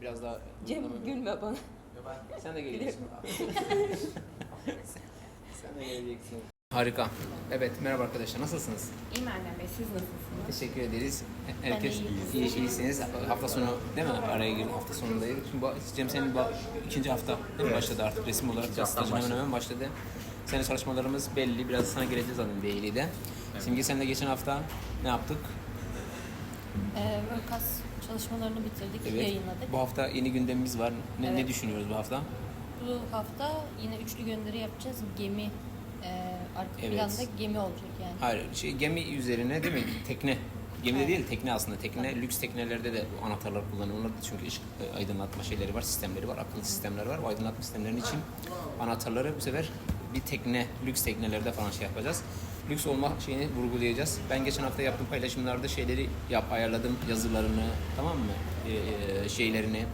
Biraz daha... Cem gülme bana. Sen de geleceksin. Sen de geleceksin. Harika. Evet merhaba arkadaşlar nasılsınız? İyi Erdem Bey siz nasılsınız? Teşekkür ederiz. Herkes iyiyim. iyi, iyisiniz. Hafta sonu değil mi? Araya girdik hafta sonundayız. Şimdi bu, Cem senin bu ikinci hafta değil mi? başladı artık resim olarak. Stajın hemen başladı. hemen başladı. Senin çalışmalarımız belli. Biraz sana geleceğiz zaten Değili'de. Simge sen de geçen hafta ne yaptık? Ee, Workas çalışmalarını bitirdik, yayınladık. Bu hafta yeni gündemimiz var. Ne, ne Evet. düşünüyoruz bu hafta? Bu hafta yine üçlü gönderi yapacağız. Gemi, e, arka Evet. planda gemi olacak yani. Hayır, şey gemi üzerine değil mi? Tekne. Gemide değil, tekne aslında. Tekne, lüks teknelerde de anahtarlar da çünkü ışık e, aydınlatma şeyleri var, sistemleri var, akıllı sistemler var. Bu aydınlatma sistemlerinin için anahtarları bu sefer bir tekne, lüks teknelerde falan şey yapacağız. Lüks olma şeyini vurgulayacağız. Ben geçen hafta yaptığım paylaşımlarda şeyleri yap, ayarladım, yazılarını, tamam mı? Ee, e, şeylerini,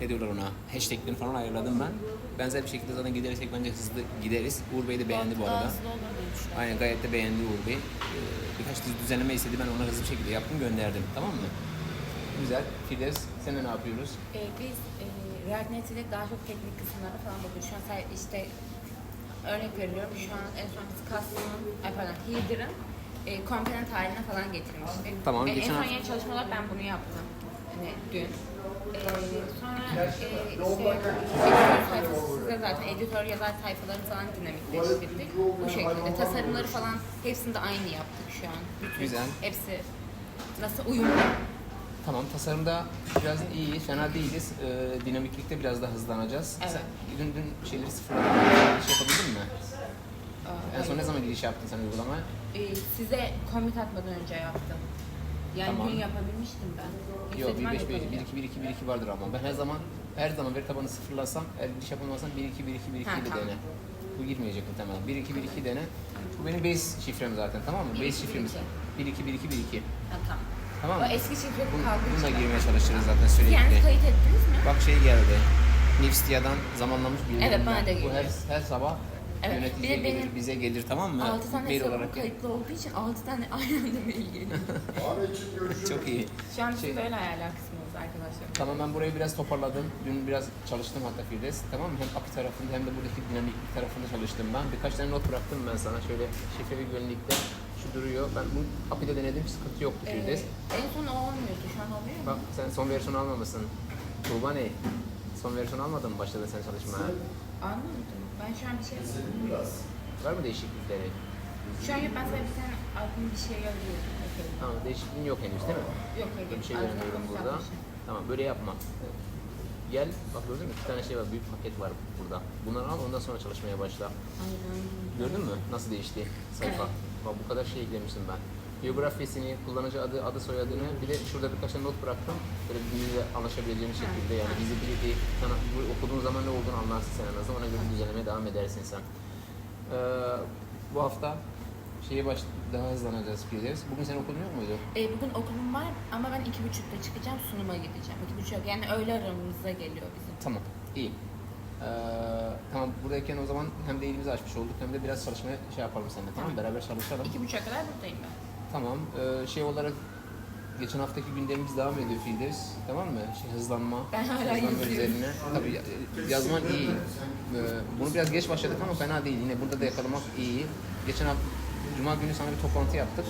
ne diyorlar ona, hashtaglerini falan ayarladım ben. Benzer bir şekilde zaten gidersek bence hızlı gideriz. Uğur Bey de beğendi bu arada. Aynen gayet de beğendi Uğur Bey. Ee, birkaç düz- düzenleme istedi ben ona hızlı bir şekilde yaptım gönderdim tamam mı? Güzel. Firdevs sen ne yapıyoruz? Ee, biz e, React Native ile daha çok teknik kısımlara falan bakıyoruz. Şu an işte örnek veriyorum şu an en son biz Custom'ın, ay pardon Header'ın e, komponent haline falan getirmiştik. Tamam, E, en geçen son hafta- yeni çalışmalar ben bunu yaptım. Hani dün. E, sonra e, işte editör sayfası size zaten editör yazar sayfaları falan dinamikleştirdik. Bu şekilde. Tasarımları falan hepsini de aynı yaptık şu an. Bütün Güzel. Hepsi nasıl uyumlu. Tamam tasarımda biraz iyi, fena değiliz. Ee, dinamiklikte biraz daha hızlanacağız. Evet. Sen dün, dün şeyleri sıfırladın. Giriş yapabildin mi? Aa, En son ne zaman giriş yaptın sen uygulamaya? Ee, size commit atmadan önce yaptım. Yani Tamam. dün yapabilmiştim ben. Yok Yüksek 1 ihtimal 5 1 2 yapamayacağım. 1 2 1 2 vardır ama ben her zaman her zaman veri tabanı sıfırlasam eğer giriş yapamazsam 1 2 1 2 1 2 Ha, ile tamam. dene. Bu girmeyecek muhtemelen. 1 2 1 2 dene. Bu benim base şifrem zaten tamam mı? Base şifremiz. iki. 1 2 1 2 1 2. Ha, tamam. Tamam O mı? eski şifre Bun, kaldı bununla girmeye çalışırız zaten sürekli. yani kayıt ettiniz mi? Bak şey geldi. Nifstia'dan zamanlanmış bildirimler. Evet, bana da Bu her, geliyor. her sabah Evet, yöneticiye bir de gelir, benim bize gelir tamam mı? 6 tane Mail hesabım olarak. kayıtlı olduğu için 6 tane aynı anda mail geliyor. Çok iyi. Şu an bizim Şey- böyle ayarlar kısmımız arkadaşlar. Tamam ben burayı biraz toparladım. Dün biraz çalıştım hatta Firdevs. Tamam mı? Hem API tarafında hem de buradaki dinamiklik tarafında çalıştım ben. Birkaç tane not bıraktım ben sana. Şöyle şifre ve güvenlikte şu duruyor. Ben bu API'de denedim. Sıkıntı yoktu Ee, Firdevs. en son o olmuyordu. Şu an oluyor mu? Bak sen son versiyonu almamışsın. Tuğba ne? Son versiyonu almadın mı başladın sen çalışmaya? Anlamadım. Ben şu an bir şey Var mı değişiklikleri? Şu an yok. Ben sana bir tane aklım bir şey yazıyorum. Tamam değişikliğin yok henüz değil mi? Yok hayır. Bir şey konuşacak burada. şey. Tamam böyle yapma. Gel bak gördün mü? İki tane şey var. Büyük paket var burada. Bunları al ondan sonra çalışmaya başla. Aynen. Gördün mü nasıl değişti sayfa? Bu kadar şey eklemiştim ben. Biyografisini, kullanıcı adı, adı soyadını, bir de şurada birkaç tane not bıraktım. Böyle birbirine anlaşabileceğiniz şekilde yani visibility, sana bu okuduğun zaman ne olduğunu anlarsın sen en azından. Ona göre düzenlemeye devam edersin sen. Ee, bu hafta şeye baş daha hızlanacağız Firdevs. Bugün sen okulun yok muydu? E, bugün okulum var ama ben iki buçukta çıkacağım sunuma gideceğim. İki buçuk yani öğle aramızda geliyor bizim. Tamam, iyi. Ee, tamam buradayken o zaman hem de elimizi açmış olduk hem de biraz çalışmaya şey yapalım seninle tamam mı? Beraber çalışalım. İki buçuğa kadar buradayım ben. Tamam. Ee, şey olarak geçen haftaki gündemimiz devam ediyor Firdevs. Tamam mı? Şey, hızlanma. Ben hala hızlanma yazıyorum. üzerine. Tabii ya- yazman iyi. Ee, bunu biraz geç başladık ama fena değil. Yine burada da yakalamak iyi. Geçen hafta Cuma günü sana bir toplantı yaptık.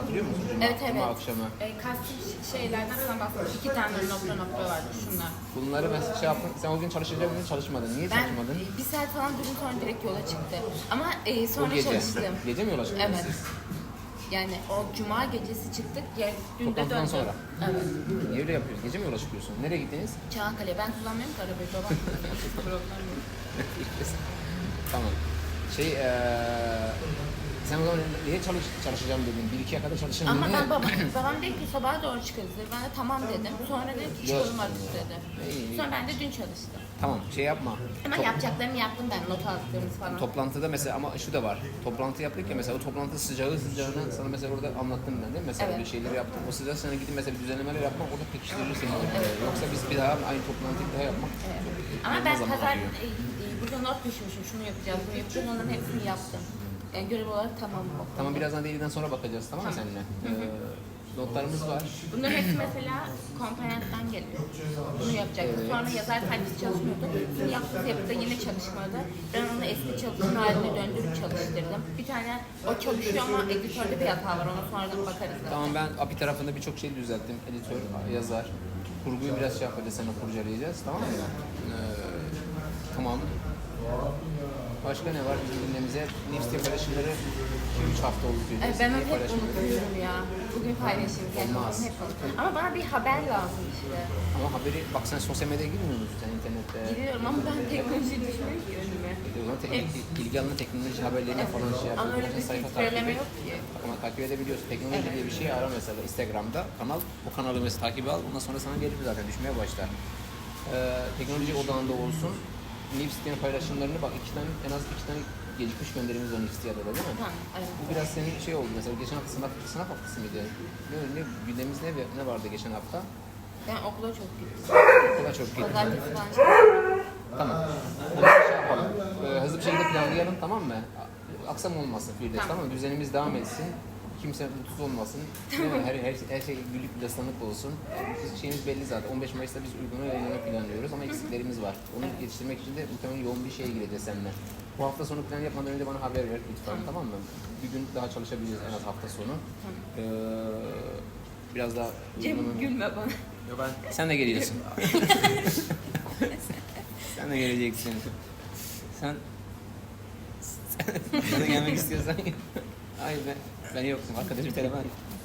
Hatırlıyor musun? Cuma, Evet evet. Cuma akşamı. E, custom şeylerden falan bahsettim. İki tane nokta nokta vardı şunlar. Bunları ben şey yaptım. Sen o gün çalışacak mıydın? Çalışmadın. Niye Ben çalışmadın? bir saat falan durdum sonra direkt yola çıktı. Ama e, O sonra gece. çalıştım. Gece mi yola çıktınız Evet. siz? Yani o cuma gecesi çıktık. Ya, dün de döndüm. sonra. Evet. Niye öyle yapıyorsun? Gece mi yola çıkıyorsun? Nereye gittiniz? Çanakkale. Ben kullanmıyorum ki arabayı. Babam Problem yok. tamam. Şey eee sen o zaman niye çalış, çalışacağım dedin? Bir ikiye kadar çalışacağım Ama dedin. ben babam, babam dedi ki sabaha doğru çıkarız dedi. Ben de tamam dedim. Sonra dedi ki çıkalım artık dedi. İyi. Sonra ben de dün çalıştım. Tamam şey yapma. Ama Top- yapacaklarımı yaptım ben not aldıklarımız falan. Toplantıda mesela ama şu da var. Toplantı yaptık ya mesela o toplantı sıcağı sıcağına sana mesela orada anlattım ben değil mi? Mesela Evet. bir şeyleri yaptım. O sıcağı sana gidip mesela bir düzenlemeler yapmak orada pekiştirir seni. Yoksa biz bir daha aynı toplantıyı bir daha yapmak Evet. Ama ben zaman pazar alıyor. e, e, burada not düşmüşüm. Şunu yapacağız, bunu yapacağız. Onların hepsini yaptım. Yani görev olarak tamam o. Tamam birazdan değilden sonra bakacağız tamam mı seninle? Ee, Notlarımız var. Bunların hepsi mesela komponentten geliyor. Bunu yapacaktı. Sonra yazar tayfası çalışmıyordu. Bunu yaptığı yapıda yine çalışmadı. Ben onu eski çalışma haline döndürüp çalıştırdım. Bir tane o çalışıyor ama editörde bir hata var. Ona sonradan bakarız zaten. Tamam ben API tarafında birçok şey düzelttim. Editör, yazar. Kurguyu biraz şey yapacağız, sana kurcalayacağız. Tamam mı? Ee, tamam. Başka ne var bizim gündemimize? News'te paylaşımları 2-3 hafta oldu diyor. Ay, ben onu hep unutuyorum ya. Bugün paylaşayım. Yani Olmaz. hep unutuyorum. Ama bana bir haber lazım işte. Ama haberi, bak sen sosyal medyaya girmiyor musun sen internette? Giriyorum ama ben teknoloji düşmüyor ki önüme. E, O zaman te- ilgi alanı teknoloji haberlerini falan şey Ama yapıyorsun. öyle bir Sayfa takip filtreleme et. yok ki. Ama takip edebiliyorsun. Teknoloji diye bir şey ara mesela Instagram'da kanal. O kanalı mesela takip al. Ondan sonra sana gelir zaten düşmeye başlar. Ee, teknoloji odağında olsun. News'ten paylaşımlarını bak iki tane en az iki tane gecikmiş gönderimiz var News'te değil mi? Tamam, evet. Bu biraz senin şey oldu mesela geçen hafta sınav, sınav haftası mıydı? Ne, ne gündemimiz ne, ne vardı geçen hafta? Ben okula çok gittim. O kadar çok gitti. Pazartesi çalıştım. Tamam. Hemen şey yapalım. Ee, hızlı bir şekilde planlayalım tamam mı? Aksam olmasın Firdevs Tamam. tamam mı? Düzenimiz devam etsin. Kimse mutsuz olmasın. Değil mi? Her, her, her şey güllük gülistanlık olsun. Biz şeyimiz belli zaten. 15 Mayıs'ta biz uygulama yayınlamayı planlıyoruz ama eksiklerimiz var. Onu yetiştirmek için de muhtemelen yoğun bir şeye gireceğiz seninle. Bu hafta sonu plan yapmadan önce bana haber ver lütfen tamam, mı? Bir gün daha çalışabiliriz en az hafta sonu. Ee, biraz daha Cem uygulama- gülme bana. Yo ben... Sen de geliyorsun. sen de geleceksin. Sen... Sen de gelmek istiyorsan... Ay ben, ben yokum. Arkadaşım telefon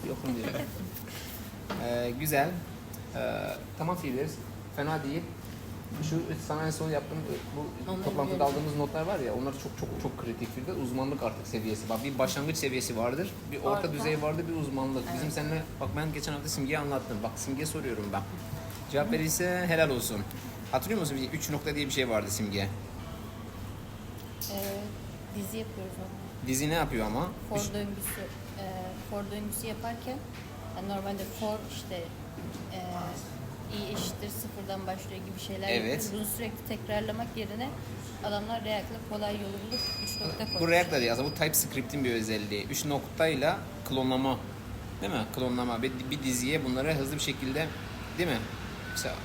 yokum diyor. Ee, güzel. Ee, tamam Firdevs. Fena değil. Şu sana en son yaptığım bu Onları toplantıda biliyorum. aldığımız notlar var ya onlar çok çok çok kritik Firdevs. Uzmanlık artık seviyesi. Bak bir başlangıç seviyesi vardır. Bir orta Orta. düzey vardır, bir uzmanlık. Bizim seninle bak ben geçen hafta Simge'ye anlattım. Bak Simge'ye soruyorum ben. Cevap verirse helal olsun. Hatırlıyor musun? Bir üç nokta diye bir şey vardı Simge. Ee, dizi yapıyoruz onu. Dizi ne yapıyor ama? For döngüsü, e, for döngüsü yaparken yani normalde for işte e, i eşittir sıfırdan başlıyor gibi şeyler Evet. yapıyoruz. Bunu sürekli tekrarlamak yerine adamlar React'la kolay yolu bulup 3 nokta koymuş. Bu React da değil aslında bu TypeScript'in bir özelliği. Üç noktayla klonlama. Değil mi? Klonlama. Bir, bir diziye bunları hızlı bir şekilde değil mi? Mesela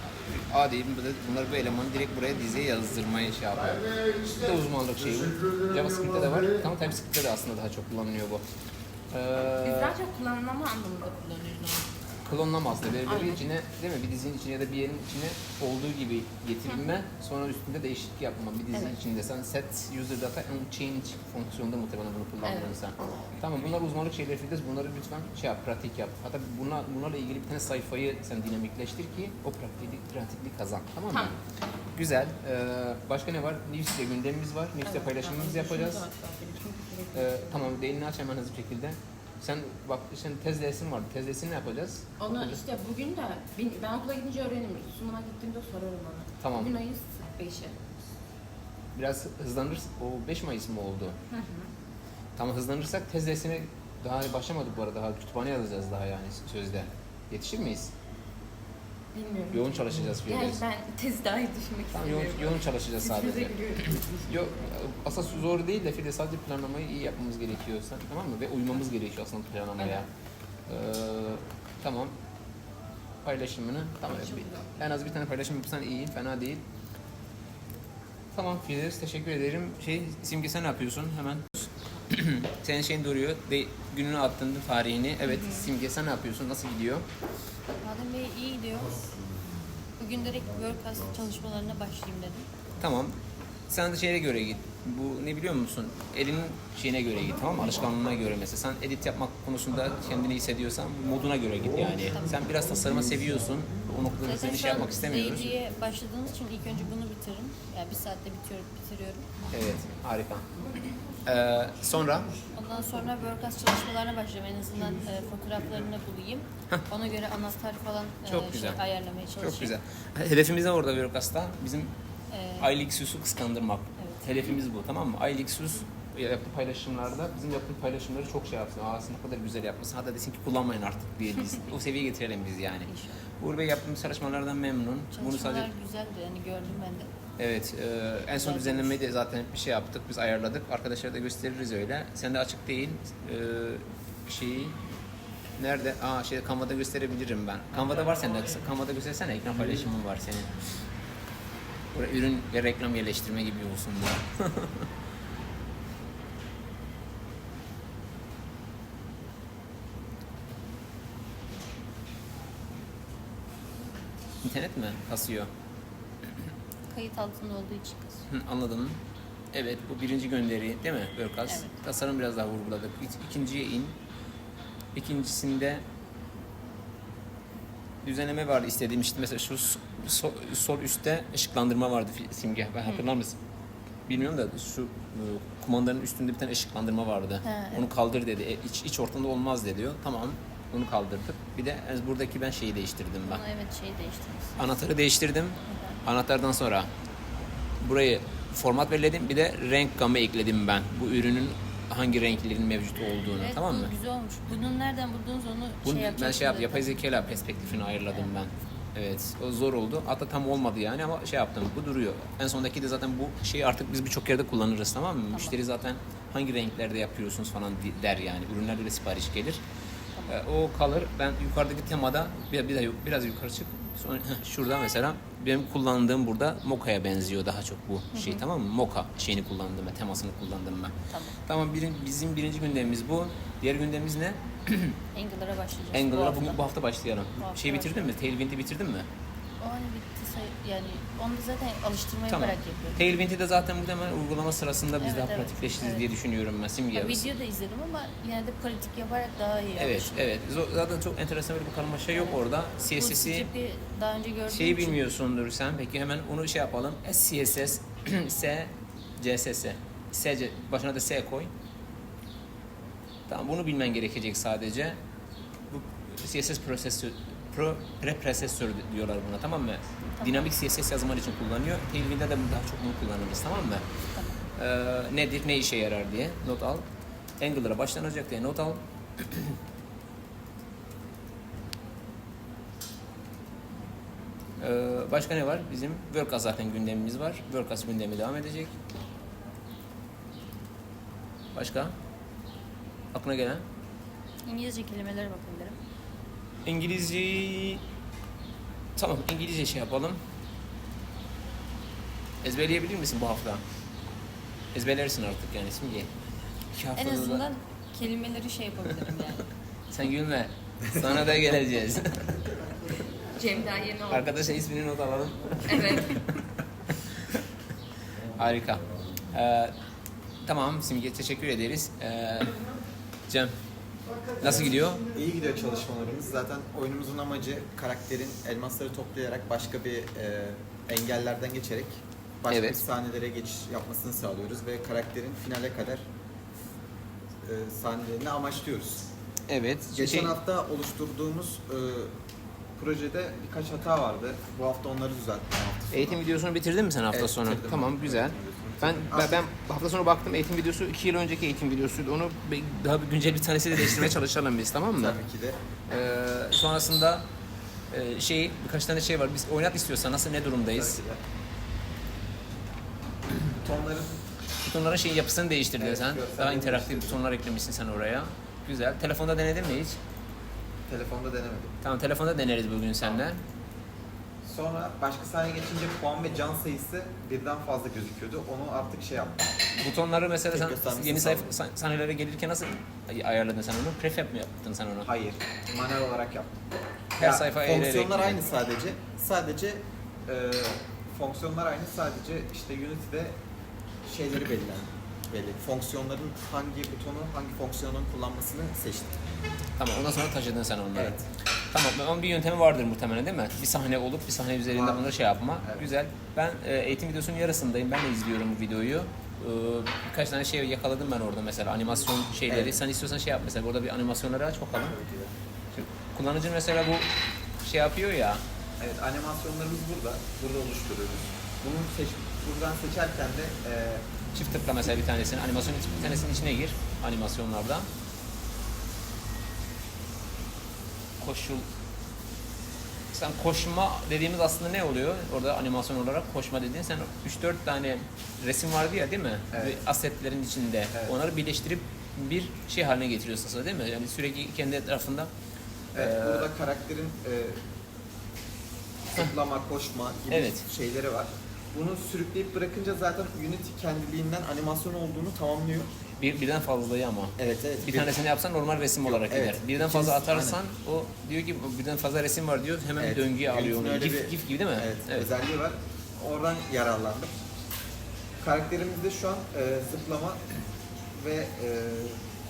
A diyeyim, bu da- bunlar bu elemanı direkt buraya diziye yazdırmayı şey yapıyor. Bu da uzmanlık şeyi bu. JavaScript'te de var. Ama TypeScript'te de aslında daha çok kullanılıyor bu. Biz Ee, daha çok kullanılma anlamında kullanıyoruz onu. klonlama aslında. Verileri Aynen. içine değil mi? Bir dizinin içine ya da bir yerin içine olduğu gibi getirilme. Sonra üstünde değişiklik yapma. Bir dizi Evet. içinde. Sen set user data and change fonksiyonunda muhtemelen bunu kullandın Evet. sen. Tamam bunlar uzmanlık şeyleri Firdevs. Bunları lütfen şey yap, pratik yap. Hatta buna, bunlarla ilgili bir tane sayfayı sen dinamikleştir ki o pratiklik, pratiklik kazan. Tamam mı? Tamam. Güzel. Ee, başka ne var? News'te gündemimiz var. News'te paylaşımımızı tamam. yapacağız. Da Ee, tamam değilini aç hemen hızlı bir şekilde. Sen bak senin tez dersin vardı. Tez dersini ne yapacağız? Onu işte bugün de bin- ben okula gidince öğrenirim. Sunuma gittiğimde sorarım ona. Tamam. Bugün ayın 5'i. Biraz hızlanırız. O 5 Mayıs mı oldu? Tamam hızlanırsak tez dersine daha başlamadık bu arada. Daha kütüphane yazacağız daha yani sözde. Yetişir miyiz? Bilmiyorum. Yoğun çalışacağız Yani Firdevs. ben tez dahi düşmek Tamam yoğun, istemiyorum. yoğun çalışacağız sadece. giriyorum. Yok asıl zor değil de Firdevs sadece planlamayı iyi yapmamız gerekiyor. Sen, tamam mı? Ve uymamız gerekiyor aslında planlamaya. Ee, tamam. Paylaşımını tamam. Bir- en az bir tane paylaşım yapırsan iyi, fena değil. Tamam Firdevs teşekkür ederim. Şey Simge sen ne yapıyorsun hemen? Senin şeyin duruyor. De, gününü attın tarihini. Evet Simge sen ne yapıyorsun? Nasıl gidiyor? Adem Bey iyi gidiyor. Bugün direkt WordCast çalışmalarına başlayayım dedim. Tamam. Sen de şeye göre git. Bu ne biliyor musun? Elinin şeyine göre git tamam mı? Alışkanlığına göre mesela. Sen edit yapmak konusunda kendini hissediyorsan moduna göre git yani. Sen biraz tasarıma seviyorsun. O noktada Zaten seni şey yapmak istemiyoruz. Daily'ye başladığımız için ilk önce bunu bitiririm. Yani bir saatte bitiyorum, bitiriyorum. Evet harika. Ee, sonra Ondan sonra WordCast çalışmalarına başlayacağım. En azından e, fotoğraflarını bulayım. Ona göre anahtar falan e, Çok şey, güzel. ayarlamaya çalışayım. çok güzel. Hedefimiz ne orada Workast'ta? Bizim Ee, aylık süsü kıskandırmak. Evet. Hedefimiz bu tamam mı? Aylık süs yaptığı paylaşımlarda bizim yaptığımız paylaşımları çok şey yapsın. Aa ne kadar güzel yapmışsın. Hatta desin ki kullanmayın artık diye biz. o seviyeye getirelim biz yani. İnşallah. Uğur Bey yaptığımız çalışmalardan memnun. Bunu Çalışmalar sadece güzeldi yani gördüm ben de. Evet, e, en son düzenlemeyi de zaten bir şey yaptık, biz ayarladık. Arkadaşlara da gösteririz öyle. Sen de açık değil, e, şeyi, Nerede? Aa şey Canva'da gösterebilirim ben. Canva'da var sende. Canva'da göstersene ekran paylaşımın var senin. Buraya ürün ve reklam yerleştirme gibi olsun bu. İnternet mi kasıyor? Kayıt altında olduğu için. Hı, anladım. Evet bu birinci gönderi değil mi Börkas? Evet. Tasarım biraz daha vurguladık. İk- İkinciye in. İkincisinde düzenleme vardı istediğim işte mesela şu sol, sol üstte ışıklandırma vardı simge. Ben hatırlar mısın? Bilmiyorum da şu e, kumandanın üstünde bir tane ışıklandırma vardı. Ha, evet. Onu kaldır dedi. E, iç, iç ortamda olmaz dedi diyor. Tamam. Onu kaldırdık. Bir de e, buradaki ben şeyi değiştirdim ben. Bunu evet şey değiştirmiş. Anahtarı değiştirdim. Anahtardan sonra burayı format belirledim. Bir de renk gamı ekledim ben. Bu ürünün hangi renklerin mevcut olduğunu. Evet, tamam mı? güzel olmuş. Bunun nereden buldunuz onu Bunu şey ben şey yap, yapay zekayla perspektifini ayırladım ben. Evet, o zor oldu. Hatta tam olmadı yani ama şey yaptım, bu duruyor. En sondaki de zaten bu şeyi artık biz birçok yerde kullanırız tamam mı? Müşteri zaten hangi renklerde yapıyorsunuz falan der yani. Ürünlerde de sipariş gelir. Ee, o kalır. Ben yukarıdaki temada bir, bir de biraz yukarı çık. Sonra şurada mesela benim kullandığım burada Moka'ya benziyor daha çok bu şey tamam mı? Moka şeyini kullandım ben, temasını kullandım ben. Tamam. Tamam birin, bizim birinci gündemimiz bu. Diğer gündemimiz ne? Angular'a başlayacağız. Angular'a bu bugün hafta. bu hafta başlayalım. Bu hafta Şeyi bitirdin mi? Tailwind'i bitirdin mi? O hani bitti say- yani onu da zaten alıştırma Tamam. yaparak yapıyorum. Tailwind'i de zaten muhtemelen uygulama sırasında biz Evet, daha evet, pratikleştiririz evet. diye düşünüyorum ben. Simge. Ya, video da izledim ama yine de pratik yaparak daha iyi Evet, alıştım. evet. Zo- Zaten çok enteresan bir karmaşa yok orada. Bu CSS'i script'i daha önce gördüğüm şeyi için bilmiyorsundur sen. Peki hemen onu şey yapalım. SCSS, S, CSS. S, C- başına da S koy. Tamam bunu bilmen gerekecek sadece. Bu CSS prosesör, pro, preprosesör diyorlar buna tamam mı? Dinamik CSS yazımlar için kullanıyor. Tailwind'de de daha çok bunu kullanırız tamam mı? Ee, nedir, ne işe yarar diye not al. Angular'a başlanacak diye not al. Ee, başka ne var? Bizim WordCast zaten gündemimiz var. WordCast gündemi devam edecek. Başka? Aklına gelen? İngilizce kelimelere bakabilirim. İngilizce... Tamam, İngilizce şey yapalım. Ezberleyebilir misin bu hafta? Ezberlersin artık yani simge. İki En haftada da- azından kelimeleri şey yapabilirim yani. Sen gülme. Sana da geleceğiz. Cem daha yeni oldu. Arkadaşa ismini not alalım. Evet. Harika. Ee, tamam Simge teşekkür ederiz. Ee, Cem nasıl gidiyor? İyi gidiyor çalışmalarımız. Zaten oyunumuzun amacı karakterin elmasları toplayarak başka bir e, engellerden geçerek başka Evet. bir sahnelere geçiş yapmasını sağlıyoruz ve karakterin finale kadar e, sahnelerini amaçlıyoruz. Evet. Geçen şey- hafta oluşturduğumuz e, projede birkaç hata vardı. Bu hafta onları düzelttim. hafta sonu. Eğitim videosunu bitirdin mi sen hafta Evet, sonu? bitirdim. Tamam güzel. Ben, ben ben hafta sonu baktım eğitim videosu 2 yıl önceki eğitim videosuydu. Onu bir- daha bir güncel bir tanesi de değiştirmeye çalışalım biz tamam mı? Tabii ki de. Ee, sonrasında e, şey birkaç tane şey var. Biz oynat istiyorsan nasıl ne durumdayız? Tabii ki de. Butonların Butonların şeyin yapısını değiştirdin Evet, sen. görsel Daha interaktif butonlar eklemişsin sen oraya. Güzel. Telefonda denedin mi hiç? telefonda denemedim. Tamam telefonda deneriz bugün seninle. Sonra başka sahneye geçince puan ve can sayısı birden fazla gözüküyordu. Onu artık şey yaptım. Butonları mesela sen yeni sağladım. sah- sahnelere gelirken nasıl ay- ayarladın sen onu? Prefab mi yaptın sen onu? Hayır, manuel olarak yaptım. Her Ya, sayfa eğilerek Fonksiyonlar mi? aynı sadece. Sadece e, fonksiyonlar aynı. Sadece işte Unity'de şeyleri belirlendi. Belli. Fonksiyonların hangi butonu, hangi fonksiyonun kullanmasını seçtim. Tamam ondan sonra taşıdın sen onları. Evet. Tamam onun bir yöntemi vardır muhtemelen değil mi? Bir sahne olup bir sahne üzerinde Var. bunları şey yapma. Evet. Güzel. Ben e, eğitim videosunun yarısındayım. Ben de izliyorum bu videoyu. Ee, birkaç tane şey yakaladım ben orada mesela animasyon şeyleri. Evet. Sen istiyorsan şey yap mesela burada bir animasyonları aç bakalım. Şimdi kullanıcı mesela bu şey yapıyor ya. Evet, animasyonlarımız burada. Burada oluşturuyoruz. Bunu seç, buradan seçerken de e, Çift tıkla mesela bir tanesini. Animasyonun bir tanesinin içine gir. Animasyonlarda. Koşul sen koşma dediğimiz aslında ne oluyor? Orada animasyon olarak koşma dediğin sen 3-4 tane resim vardı ya değil mi? Evet. Ve Asetlerin içinde. Evet. Onları birleştirip bir şey haline getiriyorsun aslında değil mi? Yani sürekli kendi etrafında Evet, Ee, burada karakterin e, zıplama, koşma gibi Evet. şeyleri var. Bunu sürükleyip bırakınca zaten Unity kendiliğinden animasyon olduğunu tamamlıyor. Bir, birden fazlayı ama. Evet evet. Bir tanesini yapsan normal resim olarak evet. gider. Birden fazla İkincisi- atarsan o diyor ki birden fazla resim var diyor. Hemen Evet, döngüye alıyor onu. öyle Gif, bir- gif gibi değil mi? Evet, özelliği var. Oradan yararlandım. Karakterimizde şu an e, zıplama ve e,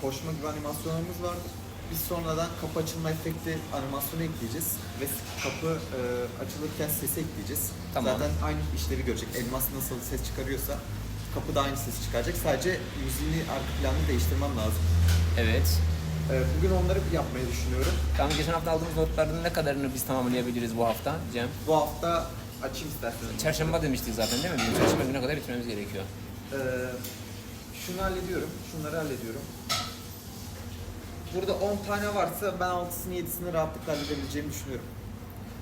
koşma gibi animasyonlarımız vardır. Biz sonradan kapı açılma efekti animasyonu ekleyeceğiz ve kapı e, açılırken sesi ekleyeceğiz. Tamam. Zaten aynı işlevi görecek. Elmas nasıl ses çıkarıyorsa kapı da aynı ses çıkaracak. Sadece müziğini arka planını değiştirmem lazım. Evet. E, bugün onları yapmayı düşünüyorum. Tamam geçen hafta aldığımız notların ne kadarını biz tamamlayabiliriz bu hafta Cem? Bu hafta açayım isterseniz. Çarşamba demiştik zaten değil mi? Bizim çarşamba güne kadar bitirmemiz gerekiyor. Ee, şunu hallediyorum, şunları hallediyorum. Burada 10 tane varsa ben 6'sını 7'sini rahatlıkla halledebileceğimi düşünüyorum.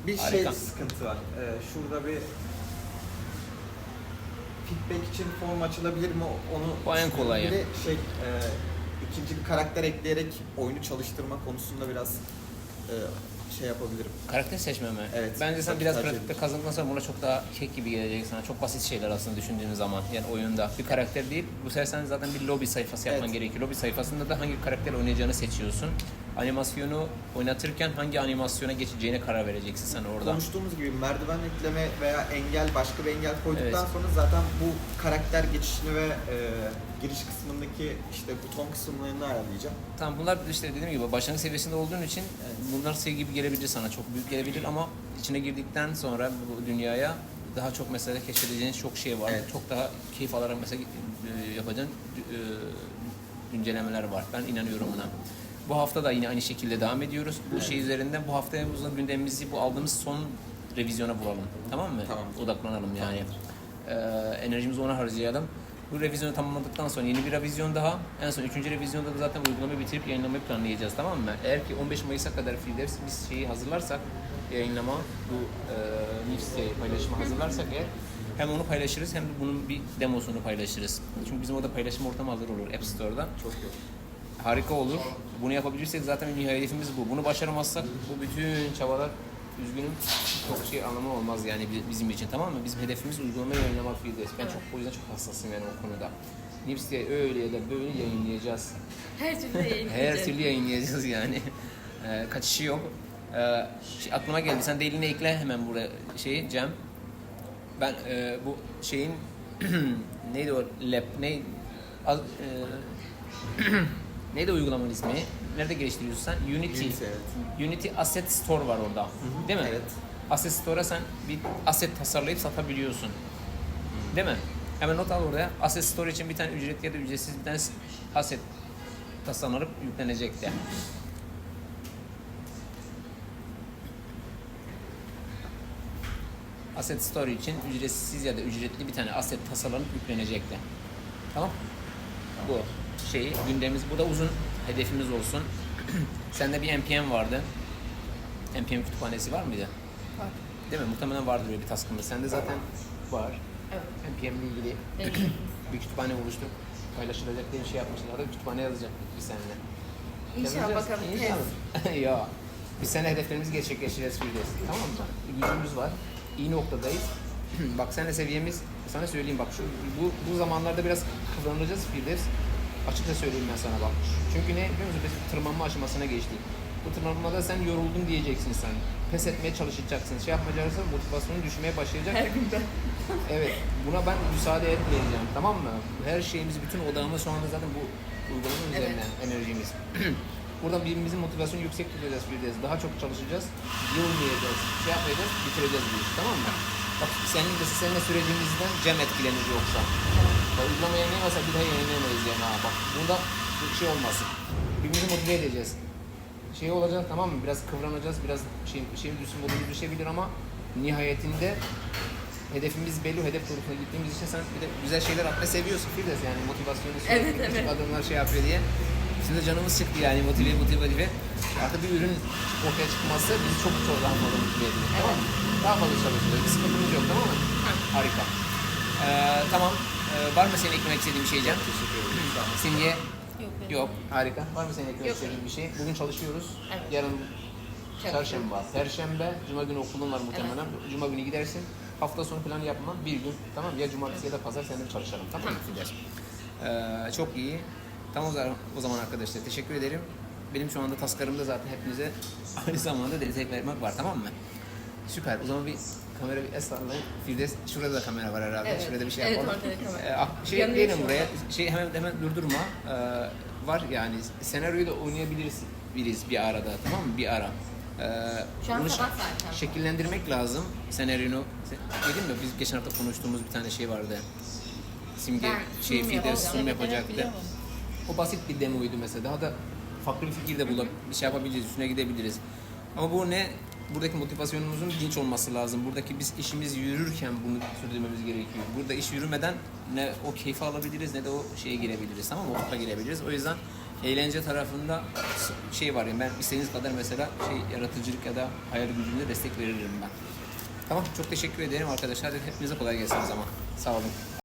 Bir şey Harika. sıkıntı var. Ee, şurada bir feedback için form açılabilir mi onu Bu en düşünüyorum. kolayı. Bir de şey e, ikinci bir karakter ekleyerek oyunu çalıştırma konusunda biraz e, şey yapabilirim. Karakter seçme mi? Evet, Bence sen tabii biraz tercih pratikte ederim. kazandıktan sonra buna çok daha kek gibi gelecek sana. Çok basit şeyler aslında düşündüğün zaman. Yani oyunda bir karakter değil. Bu sefer sen zaten bir lobi sayfası yapman Evet. gerekiyor. Lobi sayfasında da hangi karakter oynayacağını seçiyorsun. Animasyonu oynatırken hangi animasyona geçeceğine karar vereceksin sen orada. Konuştuğumuz gibi merdiven ekleme veya engel başka bir engel koyduktan Evet. sonra zaten bu karakter geçişini ve e, giriş kısmındaki işte buton kısımlarını ayarlayacağım. Tamam bunlar işte dediğim gibi başlangıç seviyesinde olduğun için e, bunlar şey gibi gelebilir sana çok büyük gelebilir ama içine girdikten sonra bu dünyaya daha çok mesela keşfedeceğiniz çok şey var. Evet. Çok daha keyif alarak mesela e, yapacağın e, güncellemeler var. Ben inanıyorum buna. Bu hafta da yine aynı şekilde devam ediyoruz. Bu şey üzerinden bu uzun gündemimizi bu aldığımız son revizyona vuralım. Tamam mı? Tamam. Odaklanalım yani. Ee, enerjimizi ona harcayalım. Bu revizyonu tamamladıktan sonra yeni bir revizyon daha. En son üçüncü revizyonda da zaten uygulamayı bitirip yayınlamayı planlayacağız tamam mı? Eğer ki 15 Mayıs'a kadar Firdevs biz şeyi hazırlarsak yayınlama bu e, Nifs'te paylaşımı hazırlarsak eğer hem onu paylaşırız hem de bunun bir demosunu paylaşırız. Çünkü bizim orada paylaşım ortamı hazır olur App Store'da. Çok iyi. Harika olur. Bunu yapabilirsek zaten en iyi hedefimiz bu. Bunu başaramazsak bu bütün çabalar üzgünüm çok şey anlamı olmaz yani bi- bizim için tamam mı? Bizim hedefimiz uygulamayı yayınlamak Firdevs. Ben çok o yüzden çok hassasım yani o konuda. Nips'te öyle ya da böyle yayınlayacağız. Her türlü yayınlayacağız. Her türlü yayınlayacağız yani. Ee, kaçışı yok. Şey, aklıma geldi. Sen de eline ekle hemen buraya şeyi Cem. Ben e, bu şeyin neydi o lab ne az, e, neydi uygulamanın ismi? Nerede geliştiriyorsun sen? Unity. Unity, evet. Unity Asset Store var orada. Değil mi? Evet. Asset Store'a sen bir asset tasarlayıp satabiliyorsun. Değil mi? Hemen not al oraya. Asset Store için bir tane ücretli ya da ücretsiz bir tane asset tasarlanıp yüklenecek de. Asset Store için ücretsiz ya da ücretli bir tane asset tasarlanıp yüklenecek de. Tamam? Bu şeyi gündemimiz bu da uzun hedefimiz olsun. Sende bir NPM vardı. NPM kütüphanesi var mıydı? Var. Değil mi? Muhtemelen vardır böyle bir taskımız. Sende zaten var. Evet. NPM ile ilgili bir kütüphane oluşturup paylaşılacak diye bir şey yapmışlar. da kütüphane yazacak bir seninle. İnşallah Yazacağız. bakalım. İnşallah. ya. Biz seninle hedeflerimizi gerçekleştireceğiz Firdevs. Tamam mı? Gücümüz var. İyi noktadayız. bak seninle seviyemiz, sana söyleyeyim bak şu bu, bu zamanlarda biraz kıvranacağız Firdevs. Açıkça söyleyeyim ben sana bak. Çünkü ne biliyor musun? Biz tırmanma aşamasına geçtik. Bu tırmanmada sen yoruldun diyeceksin sen. Pes etmeye çalışacaksın. Şey yapmayacaksın motivasyonun düşmeye başlayacak. Her gün ben. Evet, buna ben müsaade etmeyeceğim, tamam mı? Her şeyimiz, bütün odağımız şu anda zaten bu uygulamanın Evet. üzerine, enerjimiz. Buradan birbirimizin motivasyonu yüksek tutacağız, bileceğiz. Daha çok çalışacağız, yılmayacağız, şey yapmayacağız, bitireceğiz bu işi, tamam mı? Senin de seninle sürecimizden Cem etkilenir yoksa. Bak, uygulama yayınlayamazsa bir daha yayınlayamayız yani ha. Bak burada bir şey olmasın. Birbirimizi motive edeceğiz. Şey olacak tamam mı? Biraz kıvranacağız, biraz şey, şey düşsün, modumuz düşebilir ama nihayetinde hedefimiz belli, hedef doğrultusunda gittiğimiz için sen bir de güzel şeyler atmayı seviyorsun Firdevs yani motivasyonu sürekli Evet, evet. adımlar şey yapıyor diye. De canımız çıktı yani motive motive motive. Artık bir ürün ortaya çıkması bizi çok fazla motive ediyor. Tamam mı? Daha fazla çalışıyoruz. Bir sıkıntımız yok tamam mı? Harika. Ee, tamam. Ee, var mı senin eklemek istediğin bir şey Can? Teşekkür ederim. Simge? Yok. benim. Yok. Harika. Var mı senin eklemek Yok. istediğin bir şey? Bugün çalışıyoruz. Evet. Yarın çarşamba, perşembe, cuma günü okulun var muhtemelen. Cuma günü gidersin. Hafta sonu planı yapmam. Bir gün tamam ya cumartesi ya da pazar seninle çalışalım. Tamam mı Firdevs? Ee, çok iyi. Tamam o zaman, o zaman arkadaşlar teşekkür ederim. Benim şu anda taskarımda zaten hepinize aynı zamanda destek vermek var tamam mı? Süper. O zaman bir kamera bir el sallayın. Firdevs şurada da kamera var herhalde. Evet. Şurada bir şey Evet, yapalım. da kamera. Ee, ah, şey ekleyelim buraya. Şey hemen hemen durdurma. Ee, var yani senaryoyu da oynayabiliriz biriz bir arada tamam mı? Bir ara. Ee, Şu an bunu sabah zaten. Şekillendirmek lazım senaryonu. Se- Dedim mi biz geçen hafta konuştuğumuz bir tane şey vardı. Simge Ben şey Firdevs sunum Evet, evet, yapacaktı. O basit bir demoydu mesela. Daha da farklı bir fikir de bulup bir şey yapabiliriz, üstüne gidebiliriz. Ama bu ne? Buradaki motivasyonumuzun dinç olması lazım. Buradaki biz işimiz yürürken bunu sürdürmemiz gerekiyor. Burada iş yürümeden ne o keyfi alabiliriz ne de o şeye girebiliriz. Tamam mı? O girebiliriz. O yüzden eğlence tarafında şey var ya ben istediğiniz kadar mesela şey yaratıcılık ya da hayal gücünde destek veririm ben. Tamam çok teşekkür ederim arkadaşlar. Hepinize kolay gelsin o zaman. Sağ olun.